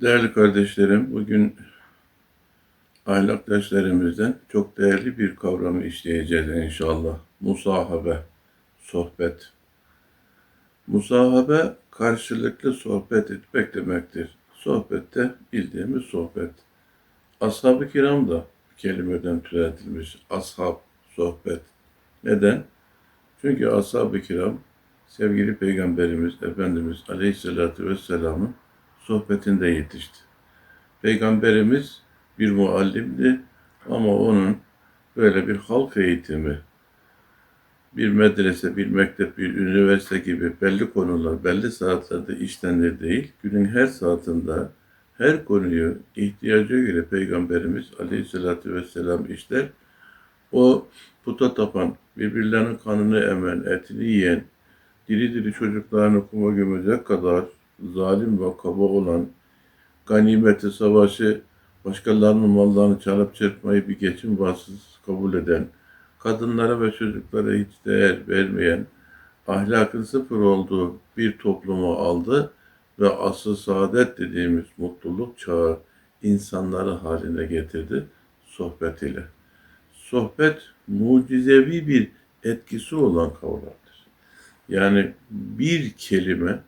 Değerli kardeşlerim, bugün ahlak derslerimizden çok değerli bir kavramı işleyeceğiz inşallah. Musahabe, sohbet. Musahabe karşılıklı sohbet etmek demektir. Sohbette bildiğimiz sohbet. Ashab-ı kiram da kelimeden türetilmiş. Ashab, sohbet. Neden? Çünkü ashab-ı kiram sevgili Peygamberimiz Efendimiz Aleyhisselatü Vesselam'ın sohbetinde yetişti. Peygamberimiz bir muallimdi ama onun böyle bir halk eğitimi, bir medrese, bir mektep, bir üniversite gibi belli konular, belli saatlerde işlenir değil, günün her saatinde her konuyu ihtiyaca göre Peygamberimiz Aleyhisselatü Vesselam işler. O puta tapan, birbirlerinin kanını emen, etini yiyen, diri diri çocuklarını kuma gömecek kadar zalim ve kaba olan, ganimeti, savaşı, başkalarının mallarını çalıp çırpmayı bir geçim vasıtası kabul eden, kadınlara ve çocuklara hiç değer vermeyen, ahlakın sıfır olduğu bir toplumu aldı ve asıl saadet dediğimiz mutluluk çağı insanları haline getirdi sohbet ile. Sohbet mucizevi bir etkisi olan kavramdır. Yani bir kelime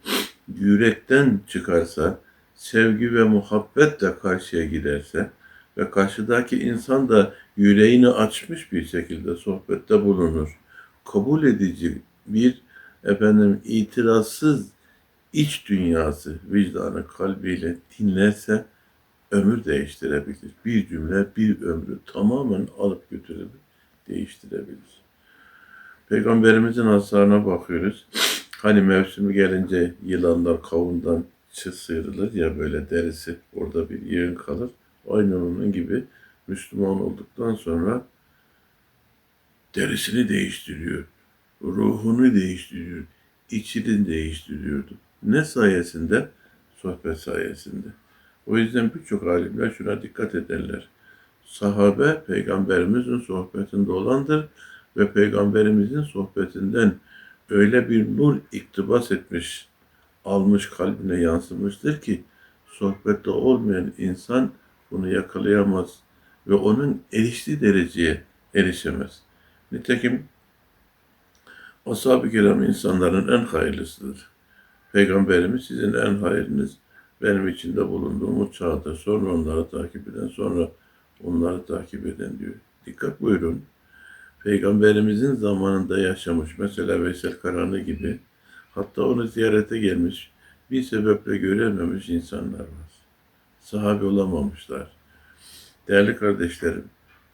yürekten çıkarsa, sevgi ve muhabbetle karşıya giderse ve karşıdaki insan da yüreğini açmış bir şekilde sohbette bulunur. Kabul edici bir efendim itirazsız iç dünyası, vicdanı kalbiyle dinlerse ömür değiştirebilir. Bir cümle bir ömrü tamamen alıp götürebilir, değiştirebilir. Peygamberimizin aslarına bakıyoruz. Hani mevsimi gelince yılanlar kavundan sıyrılır ya böyle derisi orada bir yığın kalır. Aynı onun gibi Müslüman olduktan sonra derisini değiştiriyor. Ruhunu değiştiriyor. içini değiştiriyordu. Ne sayesinde? Sohbet sayesinde. O yüzden birçok alimler şuna dikkat ederler. Sahabe peygamberimizin sohbetinde olandır ve peygamberimizin sohbetinden öyle bir nur iktibas etmiş, almış kalbine yansımıştır ki sohbette olmayan insan bunu yakalayamaz ve onun eriştiği dereceye erişemez. Nitekim ashab-ı kiram insanların en hayırlısıdır. Peygamberimiz sizin en hayırınız benim içinde bulunduğum çağda sonra onları takip eden sonra onları takip eden diyor. Dikkat buyurun. Peygamberimizin zamanında yaşamış mesela Veysel Karani gibi hatta onu ziyarete gelmiş bir sebeple görememiş insanlar var. Sahabe olamamışlar. Değerli kardeşlerim,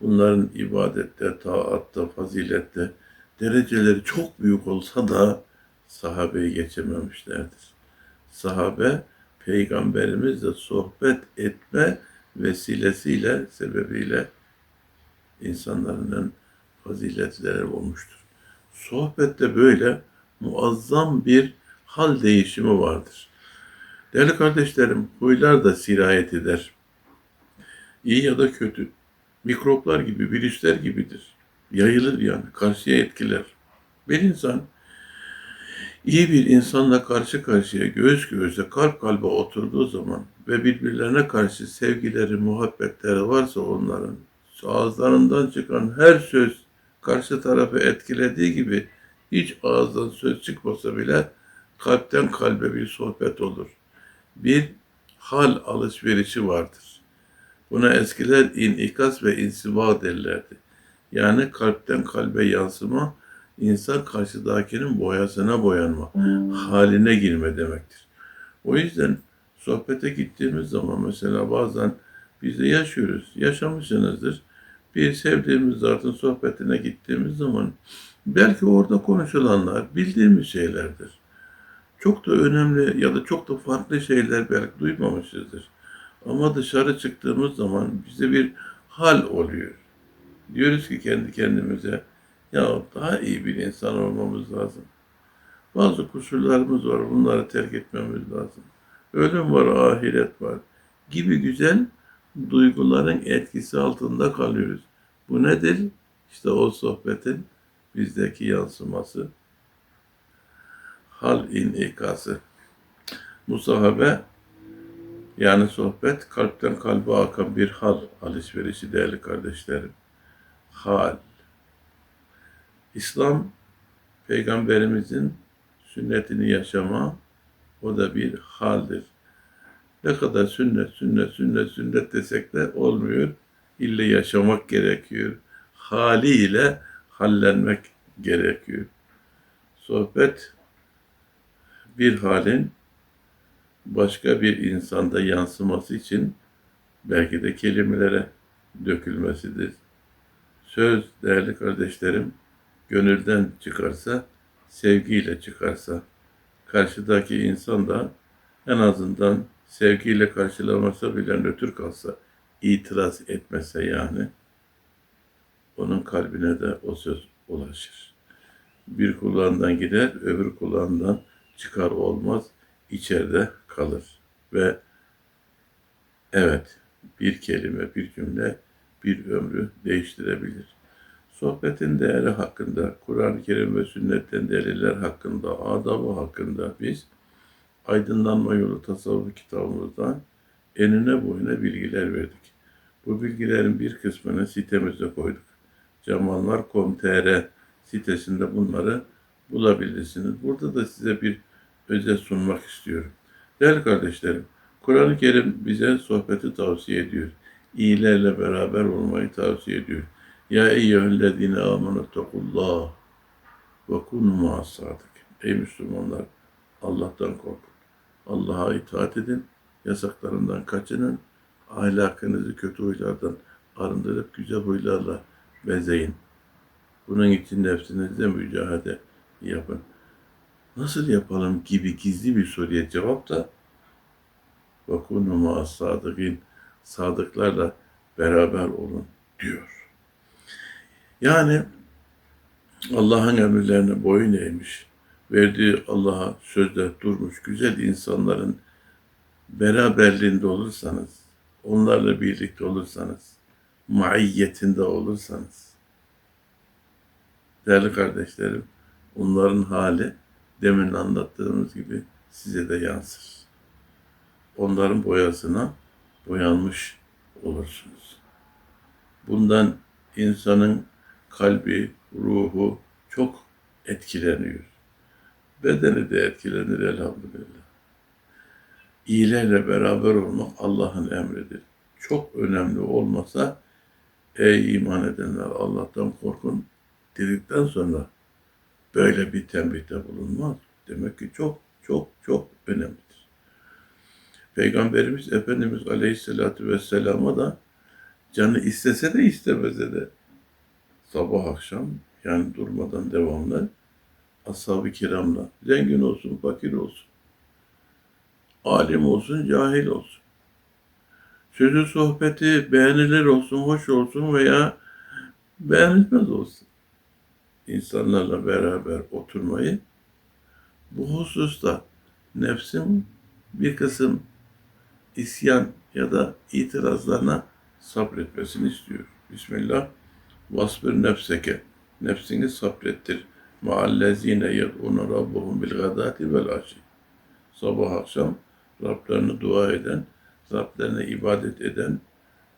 bunların ibadette, taatta, fazilette dereceleri çok büyük olsa da sahabeyi geçememişlerdir. Sahabe peygamberimizle sohbet etme vesilesiyle, sebebiyle insanların en faziletleri olmuştur. Sohbette böyle muazzam bir hal değişimi vardır. Değerli kardeşlerim, huylar da sirayet eder. İyi ya da kötü. Mikroplar gibi, virüsler gibidir. Yayılır yani, karşıya etkiler. Bir insan iyi bir insanla karşı karşıya, göğüs göğüse, kalp kalbe oturduğu zaman ve birbirlerine karşı sevgileri, muhabbetleri varsa onların ağızlarından çıkan her söz karşı tarafı etkilediği gibi hiç ağızdan söz çıkmasa bile kalpten kalbe bir sohbet olur. Bir hal alışverişi vardır. Buna eskiler inikas ve insiba derlerdi. Yani kalpten kalbe yansıma, insan karşıdakinin boyasına boyanma, haline girme demektir. O yüzden sohbete gittiğimiz zaman mesela bazen biz de yaşıyoruz, yaşamışsınızdır bir sevdiğimiz zatın sohbetine gittiğimiz zaman belki orada konuşulanlar bildiğimiz şeylerdir. Çok da önemli ya da çok da farklı şeyler belki duymamışızdır. Ama dışarı çıktığımız zaman bize bir hal oluyor. Diyoruz ki kendi kendimize ya daha iyi bir insan olmamız lazım. Bazı kusurlarımız var, bunları terk etmemiz lazım. Ölüm var, ahiret var gibi güzel duyguların etkisi altında kalıyoruz. Bu nedir? İşte o sohbetin bizdeki yansıması, hal inikası. Bu sahabe Yani sohbet kalpten kalbe akan bir hal alışverişi değerli kardeşlerim. Hal. İslam peygamberimizin sünnetini yaşama o da bir haldir. Ne kadar sünnet, sünnet, sünnet, sünnet desek de olmuyor. İlle yaşamak gerekiyor. Haliyle hallenmek gerekiyor. Sohbet bir halin başka bir insanda yansıması için belki de kelimelere dökülmesidir. Söz değerli kardeşlerim gönülden çıkarsa, sevgiyle çıkarsa, karşıdaki insan da en azından sevgiyle karşılamasa bile nötr kalsa, itiraz etmese yani, onun kalbine de o söz ulaşır. Bir kulağından gider, öbür kulağından çıkar olmaz, içeride kalır. Ve evet, bir kelime, bir cümle bir ömrü değiştirebilir. Sohbetin değeri hakkında, Kur'an-ı Kerim ve sünnetten deliller hakkında, adabı hakkında biz aydınlanma yolu tasavvuf kitabımızdan enine boyuna bilgiler verdik. Bu bilgilerin bir kısmını sitemize koyduk. Camallar.com.tr sitesinde bunları bulabilirsiniz. Burada da size bir özet sunmak istiyorum. Değerli kardeşlerim, Kur'an-ı Kerim bize sohbeti tavsiye ediyor. İyilerle beraber olmayı tavsiye ediyor. Ya eyyühellezine amenu tekullah ve kunu ma'as-sadık. Ey Müslümanlar, Allah'tan korkun. Allah'a itaat edin, yasaklarından kaçının, ahlakınızı kötü huylardan arındırıp güzel huylarla bezeyin. Bunun için nefsinizle mücadele yapın. Nasıl yapalım gibi gizli bir soruya cevap da وَكُنُوا مَا sadıkın Sadıklarla beraber olun diyor. Yani Allah'ın emirlerine boyun eğmiş, verdiği Allah'a sözde durmuş güzel insanların beraberliğinde olursanız, onlarla birlikte olursanız, maiyetinde olursanız, değerli kardeşlerim, onların hali demin anlattığımız gibi size de yansır. Onların boyasına boyanmış olursunuz. Bundan insanın kalbi, ruhu çok etkileniyor. Bedeni de etkilenir elhamdülillah. İyilerle beraber olmak Allah'ın emridir. Çok önemli olmasa ey iman edenler Allah'tan korkun dedikten sonra böyle bir tembihte bulunmaz. Demek ki çok çok çok önemlidir. Peygamberimiz Efendimiz Aleyhisselatü Vesselam'a da canı istese de istemese de sabah akşam yani durmadan devamlı ashab-ı kiramla zengin olsun, fakir olsun, alim olsun, cahil olsun. Sözü sohbeti beğenilir olsun, hoş olsun veya beğenilmez olsun. İnsanlarla beraber oturmayı bu hususta nefsin bir kısım isyan ya da itirazlarına sabretmesini istiyor. Bismillah. Vasbir nefseke. Nefsini sabrettir. Maallezine yed'une rabbuhum bil gadati vel aşi. Sabah akşam Rablerine dua eden, Rablerine ibadet eden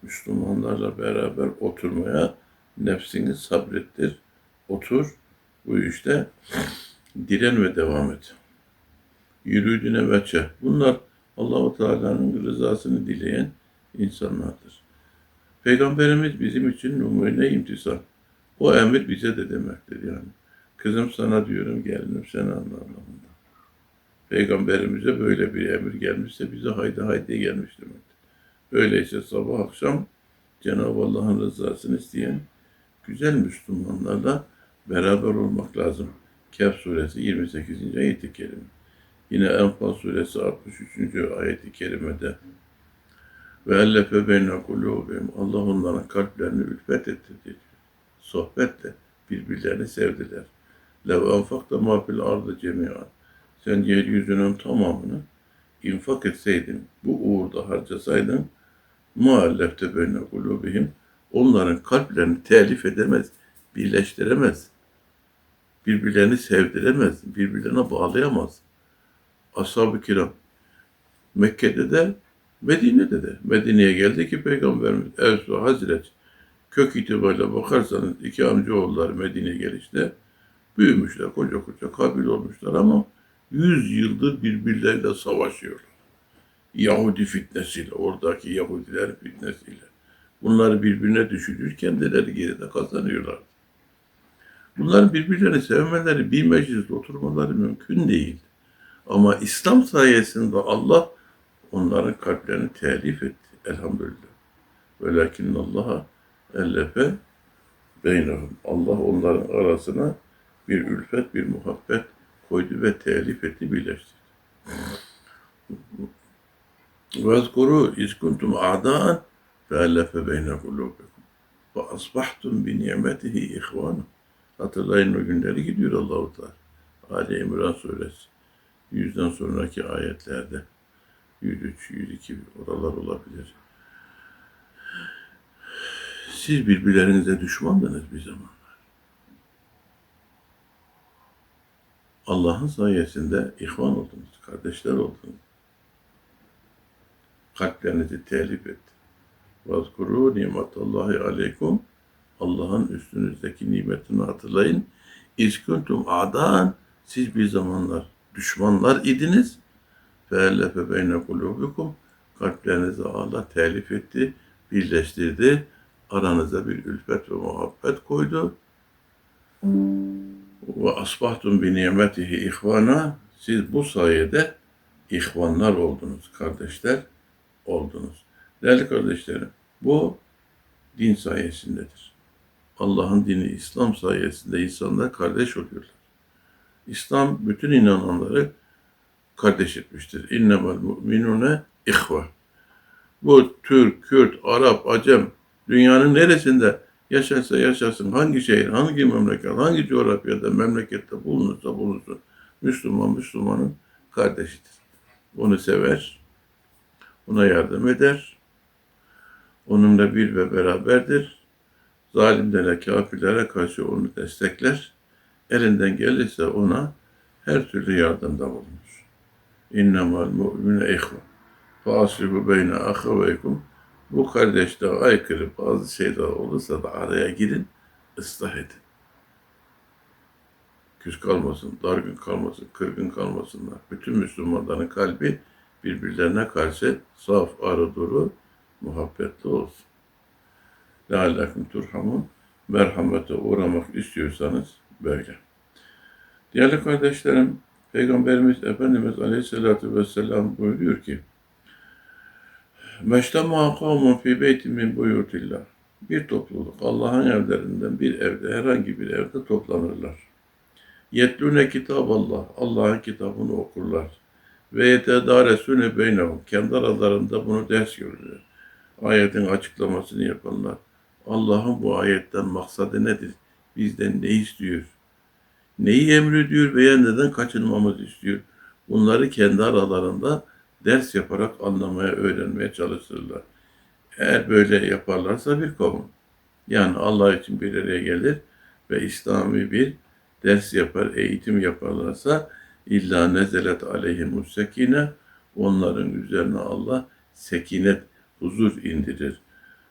Müslümanlarla beraber oturmaya nefsini sabrettir. Otur. Bu işte diren ve devam et. Yürüdüğüne veçe. Bunlar Allahu Teala'nın rızasını dileyen insanlardır. Peygamberimiz bizim için numune imtisal. O emir bize de demektir yani. Kızım sana diyorum, gelinim sen anlamında. Peygamberimize böyle bir emir gelmişse bize haydi haydi gelmiş demektir. Öyleyse sabah akşam Cenab-ı Allah'ın rızasını isteyen güzel Müslümanlarla beraber olmak lazım. Kehf suresi 28. ayet-i kerime. Yine Enfal suresi 63. ayeti kerimede ve ellefe beyne kulubihim Allah onların kalplerini ülfet etti diyor. Sohbetle birbirlerini sevdiler. Lev enfakta ma fil ardı cemiyan. Sen yeryüzünün tamamını infak etseydin, bu uğurda harcasaydın, muallefte beyne kulubihim, onların kalplerini telif edemez, birleştiremez, birbirlerini sevdiremez, birbirlerine bağlayamaz ashab-ı kiram. Mekke'de de Medine'de de. Medine'ye geldi ki Peygamberimiz Evsu Hazret kök itibariyle bakarsanız iki amcaoğulları Medine'ye gelişte büyümüşler, koca koca kabil olmuşlar ama yüz yıldır birbirleriyle savaşıyorlar. Yahudi fitnesiyle, oradaki Yahudiler fitnesiyle. Bunları birbirine düşürür, kendileri geride kazanıyorlar. Bunların birbirlerini sevmeleri, bir mecliste oturmaları mümkün değil. Ama İslam sayesinde Allah onların kalplerini telif etti. Elhamdülillah. Velakin Allah'a ellefe beynahum. Allah onların arasına bir ülfet, bir muhabbet koydu ve telif etti, birleştirdi. وَاذْكُرُوا اِذْ كُنْتُمْ اَعْدَاءً فَاَلَّفَ بَيْنَ قُلُوبِكُمْ وَاَصْبَحْتُمْ بِنِعْمَتِهِ اِخْوَانًا Hatırlayın o günleri gidiyor Allah-u Teala. Ali İmran suresi. Yüzden sonraki ayetlerde. 103, 102 oralar olabilir. Siz birbirlerinize düşmandınız bir zamanlar. Allah'ın sayesinde ihvan oldunuz, kardeşler oldunuz. Kalplerinizi telif etti. Vazkuru nimetallahi aleykum. Allah'ın üstünüzdeki nimetini hatırlayın. İzkuntum adan. Siz bir zamanlar düşmanlar idiniz. Feellefe beyne kulubikum. Kalplerinizi Allah telif etti, birleştirdi. Aranıza bir ülfet ve muhabbet koydu. Ve asbahtum bi nimetihi ihvana. Siz bu sayede ihvanlar oldunuz, kardeşler oldunuz. Değerli kardeşlerim, bu din sayesindedir. Allah'ın dini İslam sayesinde insanlar kardeş oluyorlar. İslam bütün inananları kardeş etmiştir. İnnemel mu'minune ihve. Bu Türk, Kürt, Arap, Acem dünyanın neresinde yaşarsa yaşasın, hangi şehir, hangi memleket, hangi coğrafyada, memlekette bulunursa bulunsun, Müslüman Müslümanın kardeşidir. Onu sever, ona yardım eder, onunla bir ve beraberdir. Zalimlere, kafirlere karşı onu destekler. Elinden gelirse ona her türlü yardımda bulunur. İnnemal mu'mine ihvan. Faslihu beyne ahaveykum. Bu kardeşte aykırı bazı şeyler olursa da araya girin, ıslah edin. Küs kalmasın, dargın kalmasın, kırgın kalmasınlar. Bütün Müslümanların kalbi birbirlerine karşı saf, arı duru, muhabbetli olsun. Lealleküm turhamun. Merhamete uğramak istiyorsanız böyle. Değerli kardeşlerim, Peygamberimiz Efendimiz Aleyhisselatü Vesselam buyuruyor ki, Meştema kavmun fi beytin min buyutillah. Bir topluluk Allah'ın evlerinden bir evde, herhangi bir evde toplanırlar. Yetlune kitab Allah, Allah'ın kitabını okurlar. Ve yetedaresune beynehum, kendi aralarında bunu ders görürler. Ayetin açıklamasını yapanlar. Allah'ın bu ayetten maksadı nedir? Bizden ne istiyor? Neyi emrediyor veya neden kaçınmamız istiyor? Bunları kendi aralarında ders yaparak anlamaya, öğrenmeye çalışırlar. Eğer böyle yaparlarsa bir kavim. Yani Allah için bir araya gelir ve İslami bir ders yapar, eğitim yaparlarsa illa nezelet aleyhimus sekine onların üzerine Allah sekinet, huzur indirir.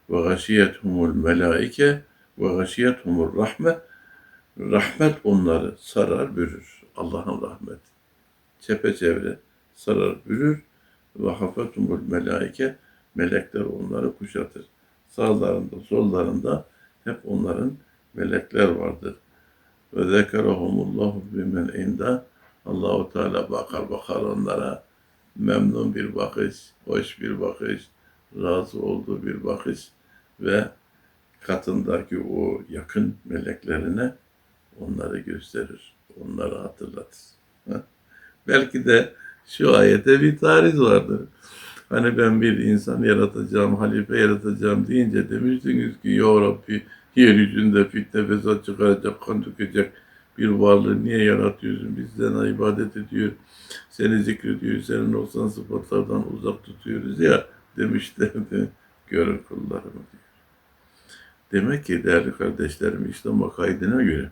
Ve gâşiyethumul melaike ve gâşiyethumul rahme rahmet onları sarar bürür. Allah'ın rahmet. Çepeçevre sarar bürür ve hafetumul melaike melekler onları kuşatır. Sağlarında, sollarında hep onların melekler vardır. Ve zekerahumullahu bimen inda Allahu Teala bakar bakar onlara memnun bir bakış, hoş bir bakış, razı olduğu bir bakış ve katındaki o yakın meleklerine onları gösterir, onları hatırlatır. Belki de şu ayete bir tarih vardır. Hani ben bir insan yaratacağım, halife yaratacağım deyince demiştiniz ki Ya Rabbi yeryüzünde fitne fesat çıkaracak, kan dökecek bir varlığı niye yaratıyorsun? Bizden ibadet ediyor, seni zikrediyor, senin olsan sıfatlardan uzak tutuyoruz ya demişlerdi. Görün kullarımı diyor. Demek ki değerli kardeşlerim İslam kaydına göre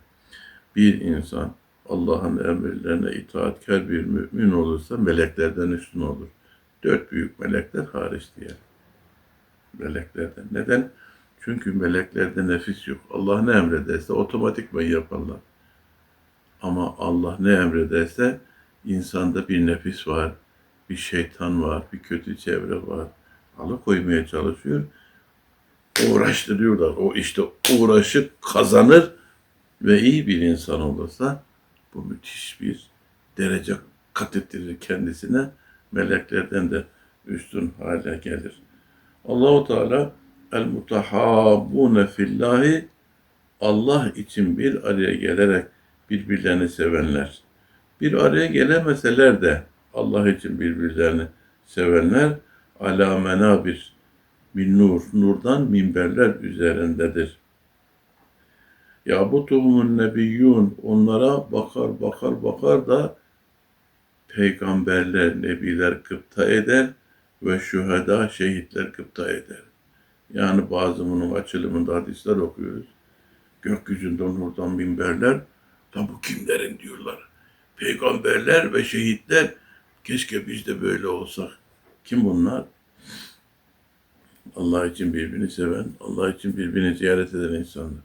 bir insan Allah'ın emirlerine itaatkar bir mümin olursa meleklerden üstün olur. Dört büyük melekler hariç diye. Meleklerden. Neden? Çünkü meleklerde nefis yok. Allah ne emrederse otomatikman yaparlar. Ama Allah ne emrederse insanda bir nefis var, bir şeytan var, bir kötü çevre var. Alıkoymaya çalışıyor. Uğraştırıyorlar. O işte uğraşı kazanır ve iyi bir insan olursa bu müthiş bir derece kat ettirir kendisine. Meleklerden de üstün hale gelir. Allahu Teala el mutahabbune fillahi Allah için bir araya gelerek birbirlerini sevenler. Bir araya gelemeseler de Allah için birbirlerini sevenler ala menabir min nur, nurdan minberler üzerindedir. Ya bu tohumun nebiyyun onlara bakar bakar bakar da peygamberler, nebiler gıpta eder ve şüheda, şehitler gıpta eder. Yani bazı bunun açılımında hadisler okuyoruz. Gökyüzünde nurdan minberler, da bu kimlerin diyorlar. Peygamberler ve şehitler, keşke biz de böyle olsak. Kim bunlar? Allah için birbirini seven, Allah için birbirini ziyaret eden insanlar.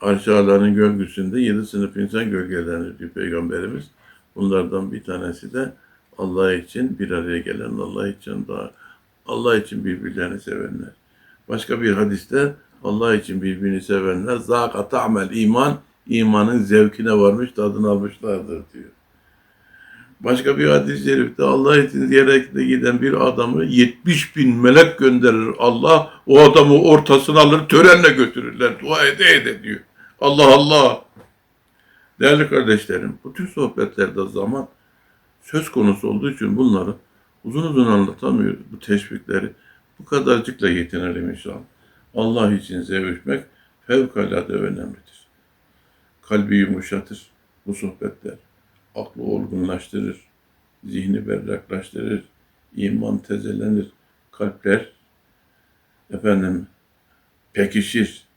Arş ağlarının gölgesinde yedi sınıf insan gölgelenir diyor Peygamberimiz. Bunlardan bir tanesi de Allah için bir araya gelen, Allah için daha Allah için birbirlerini sevenler. Başka bir hadiste Allah için birbirini sevenler zakat amel iman imanın zevkine varmış tadını almışlardır diyor. Başka bir hadis-i şerifte Allah için ziyarete giden bir adamı 70 bin melek gönderir Allah. O adamı ortasına alır törenle götürürler. Dua ede ede diyor. Allah Allah. Değerli kardeşlerim bu tür sohbetlerde zaman söz konusu olduğu için bunları uzun uzun anlatamıyoruz. Bu teşvikleri bu kadarcıkla yetinelim inşallah. Allah için sevişmek fevkalade önemlidir. Kalbi yumuşatır bu sohbetler. Aklı olgunlaştırır. Zihni berraklaştırır. iman tezelenir. Kalpler efendim pekişir.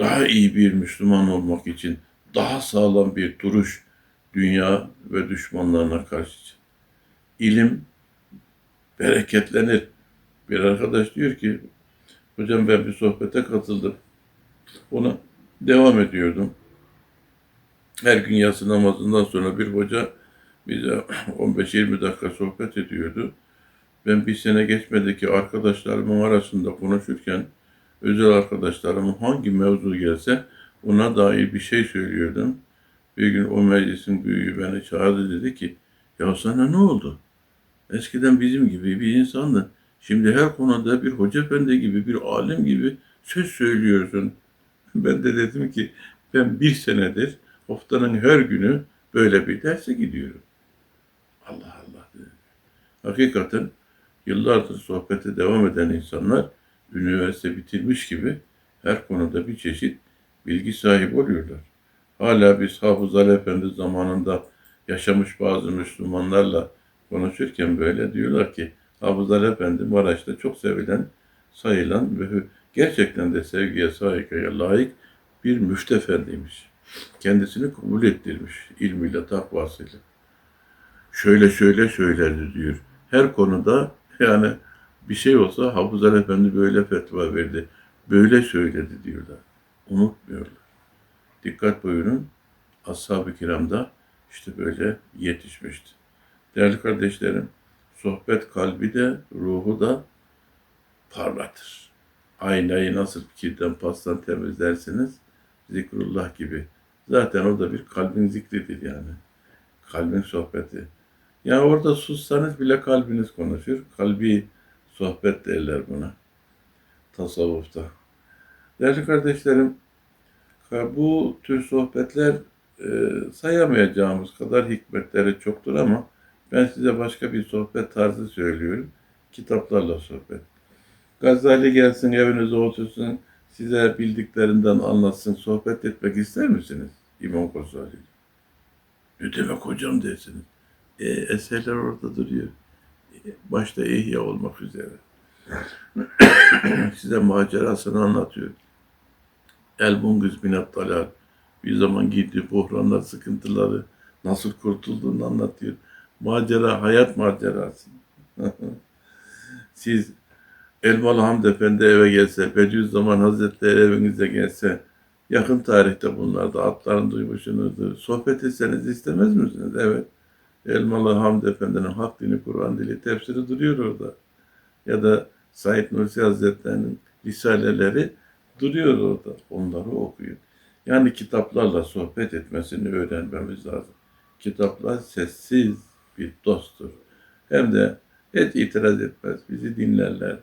Daha iyi bir Müslüman olmak için daha sağlam bir duruş dünya ve düşmanlarına karşı. İlim bereketlenir. Bir arkadaş diyor ki, hocam ben bir sohbete katıldım. Ona devam ediyordum. Her gün yatsı namazından sonra bir hoca bize 15-20 dakika sohbet ediyordu. Ben bir sene geçmedi ki arkadaşlarımın arasında konuşurken özel arkadaşlarımın hangi mevzu gelse ona dair bir şey söylüyordum. Bir gün o meclisin büyüğü beni çağırdı dedi ki ya sana ne oldu? Eskiden bizim gibi bir insandın. Şimdi her konuda bir hoca efendi gibi, bir alim gibi söz söylüyorsun. Ben de dedim ki ben bir senedir haftanın her günü böyle bir derse gidiyorum. Allah Allah dedi. Hakikaten yıllardır sohbete devam eden insanlar üniversite bitirmiş gibi her konuda bir çeşit bilgi sahibi oluyorlar. Hala biz Hafız Ali Efendi zamanında yaşamış bazı Müslümanlarla konuşurken böyle diyorlar ki Hafız Ali Efendi Maraş'ta çok sevilen, sayılan ve gerçekten de sevgiye, saygıya layık bir müftefendiymiş. Kendisini kabul ettirmiş ilmiyle, takvasıyla. Şöyle şöyle söylerdi diyor. Her konuda yani bir şey olsa Hafız Ali Efendi böyle fetva verdi. Böyle söyledi diyorlar. Unutmuyorlar. Dikkat buyurun. Ashab-ı kiramda işte böyle yetişmişti. Değerli kardeşlerim, sohbet kalbi de ruhu da parlatır. Aynayı nasıl kirden pastan temizlersiniz? Zikrullah gibi. Zaten o da bir kalbin zikridir yani. Kalbin sohbeti. Yani orada sussanız bile kalbiniz konuşur. Kalbi sohbet derler buna. Tasavvufta. Değerli kardeşlerim, bu tür sohbetler e, sayamayacağımız kadar hikmetleri çoktur ama ben size başka bir sohbet tarzı söylüyorum. Kitaplarla sohbet. Gazali gelsin evinize otursun, size bildiklerinden anlatsın, sohbet etmek ister misiniz? İmam Gazali. Ne demek hocam dersiniz. E, eserler orada duruyor. Başta ihya olmak üzere. size macerasını anlatıyor. El Mungiz Minat Dalal bir zaman girdiği buhranlar, sıkıntıları nasıl kurtulduğunu anlatıyor. Macera, hayat macerası. siz Elmalı Hamd Efendi eve gelse, Bediüzzaman Hazretleri evinize gelse, yakın tarihte bunlar da adlarını duymuşsunuzdur. Sohbet etseniz istemez misiniz? Evet. Elmalı Hamd Efendi'nin Hak Dini Kur'an Dili tefsiri duruyor orada. Ya da Said Nursi Hazretleri'nin Risaleleri duruyor orada. Onları okuyun. Yani kitaplarla sohbet etmesini öğrenmemiz lazım. Kitaplar sessiz bir dosttur. Hem de hiç itiraz etmez. Bizi dinlerler.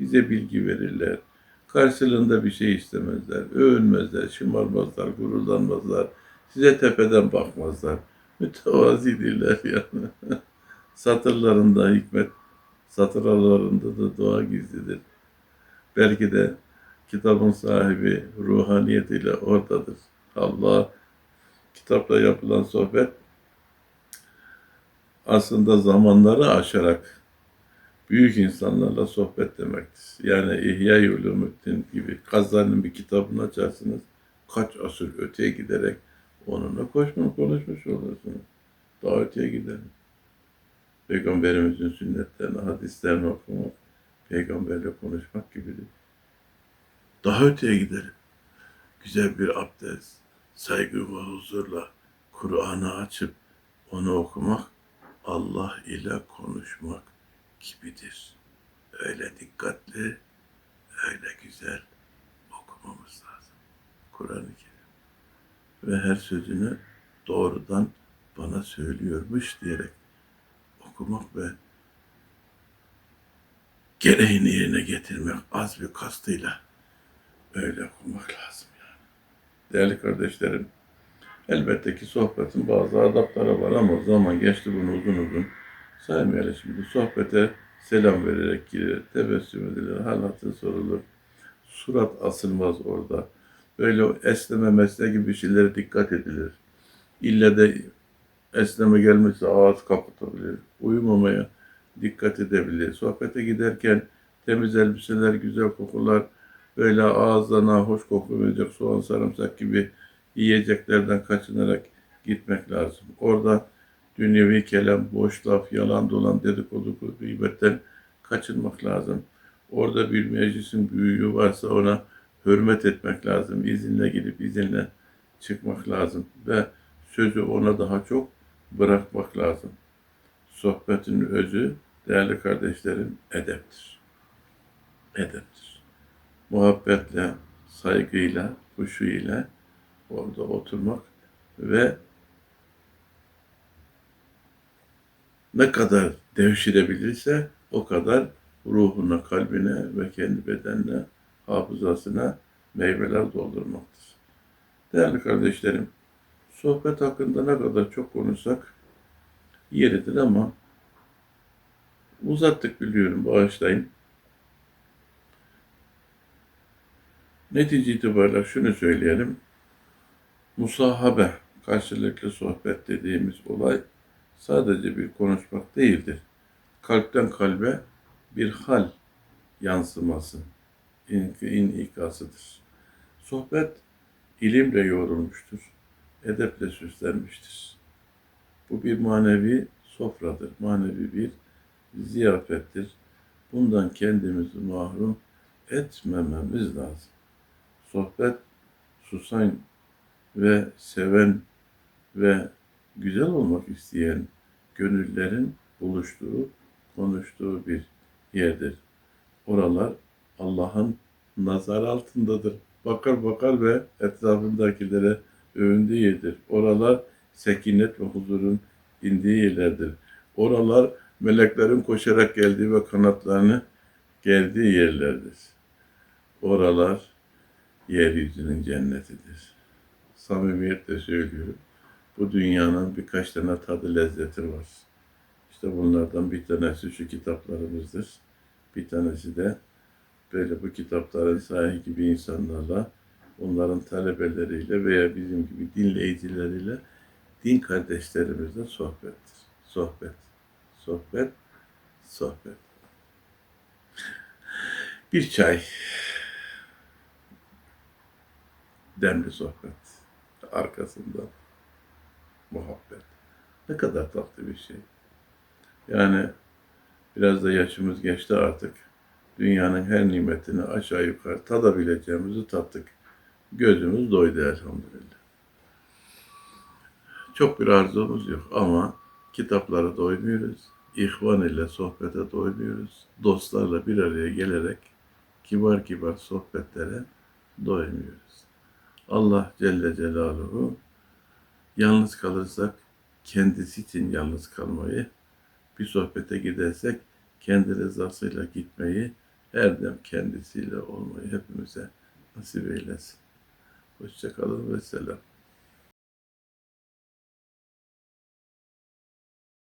Bize bilgi verirler. Karşılığında bir şey istemezler. Övünmezler, şımarmazlar, gururlanmazlar. Size tepeden bakmazlar. Mütevazidirler yani. Satırlarında hikmet, satır aralarında da dua gizlidir. Belki de kitabın sahibi ruhaniyetiyle oradadır. Allah kitapla yapılan sohbet aslında zamanları aşarak büyük insanlarla sohbet demektir. Yani İhya-i gibi Gazali'nin bir kitabını açarsınız. Kaç asır öteye giderek onunla koşma konuşmuş olursunuz. Daha öteye gidelim. Peygamberimizin sünnetlerini, hadislerini okumak, peygamberle konuşmak gibidir. Daha öteye gidelim. Güzel bir abdest, saygı ve huzurla Kur'an'ı açıp onu okumak, Allah ile konuşmak gibidir. Öyle dikkatli, öyle güzel okumamız lazım. Kur'an-ı Kerim. Ve her sözünü doğrudan bana söylüyormuş diyerek okumak ve gereğini yerine getirmek az bir kastıyla öyle okumak lazım yani. Değerli kardeşlerim, elbette ki sohbetin bazı adapları var ama zaman geçti bunu uzun uzun saymayalım şimdi. Sohbete selam vererek girer, tebessüm edilir, hal hatır sorulur. Surat asılmaz orada. Böyle esneme mesne gibi şeylere dikkat edilir. İlle de esneme gelmişse ağız kapatabilir. Uyumamaya dikkat edebilir. Sohbete giderken temiz elbiseler, güzel kokular, böyle ağızlarına hoş koku soğan, sarımsak gibi yiyeceklerden kaçınarak gitmek lazım. Orada dünyevi kelam, boş laf, yalan dolan, dedikodu, gıybetten kaçınmak lazım. Orada bir meclisin büyüğü varsa ona hürmet etmek lazım. İzinle gidip izinle çıkmak lazım. Ve sözü ona daha çok bırakmak lazım. Sohbetin özü değerli kardeşlerim edeptir. Edeptir. Muhabbetle, saygıyla, huşu ile orada oturmak ve ne kadar devşirebilirse o kadar ruhuna, kalbine ve kendi bedenine, hafızasına meyveler doldurmaktır. Değerli kardeşlerim, sohbet hakkında ne kadar çok konuşsak yeridir ama uzattık biliyorum, bağışlayın. Netice itibariyle şunu söyleyelim. Musahabe, karşılıklı sohbet dediğimiz olay sadece bir konuşmak değildir. Kalpten kalbe bir hal yansıması, in, inikasıdır. Sohbet ilimle yoğrulmuştur, edeple süslenmiştir. Bu bir manevi sofradır, manevi bir ziyafettir. Bundan kendimizi mahrum etmememiz lazım. Sohbet susan ve seven ve güzel olmak isteyen gönüllerin buluştuğu, konuştuğu bir yerdir. Oralar Allah'ın nazar altındadır. Bakar bakar ve etrafındakilere övündüğü yerdir. Oralar sekinet ve huzurun indiği yerlerdir. Oralar meleklerin koşarak geldiği ve kanatlarını geldiği yerlerdir. Oralar yeryüzünün cennetidir. Samimiyetle söylüyorum. Bu dünyanın birkaç tane tadı lezzeti var. İşte bunlardan bir tanesi şu kitaplarımızdır. Bir tanesi de böyle bu kitapların sahibi insanlarla, onların talebeleriyle veya bizim gibi dinleyicileriyle din kardeşlerimizle sohbettir. Sohbet, sohbet, sohbet. Bir çay, demli sohbet, arkasında muhabbet. Ne kadar tatlı bir şey. Yani Biraz da yaşımız geçti artık. Dünyanın her nimetini aşağı yukarı tadabileceğimizi tattık. Gözümüz doydu elhamdülillah. Çok bir arzumuz yok ama kitaplara doymuyoruz. İhvan ile sohbete doymuyoruz. Dostlarla bir araya gelerek kibar kibar sohbetlere doymuyoruz. Allah Celle Celaluhu yalnız kalırsak kendisi için yalnız kalmayı, bir sohbete gidersek kendi rızasıyla gitmeyi, her dem kendisiyle olmayı hepimize nasip eylesin. Hoşçakalın ve selam.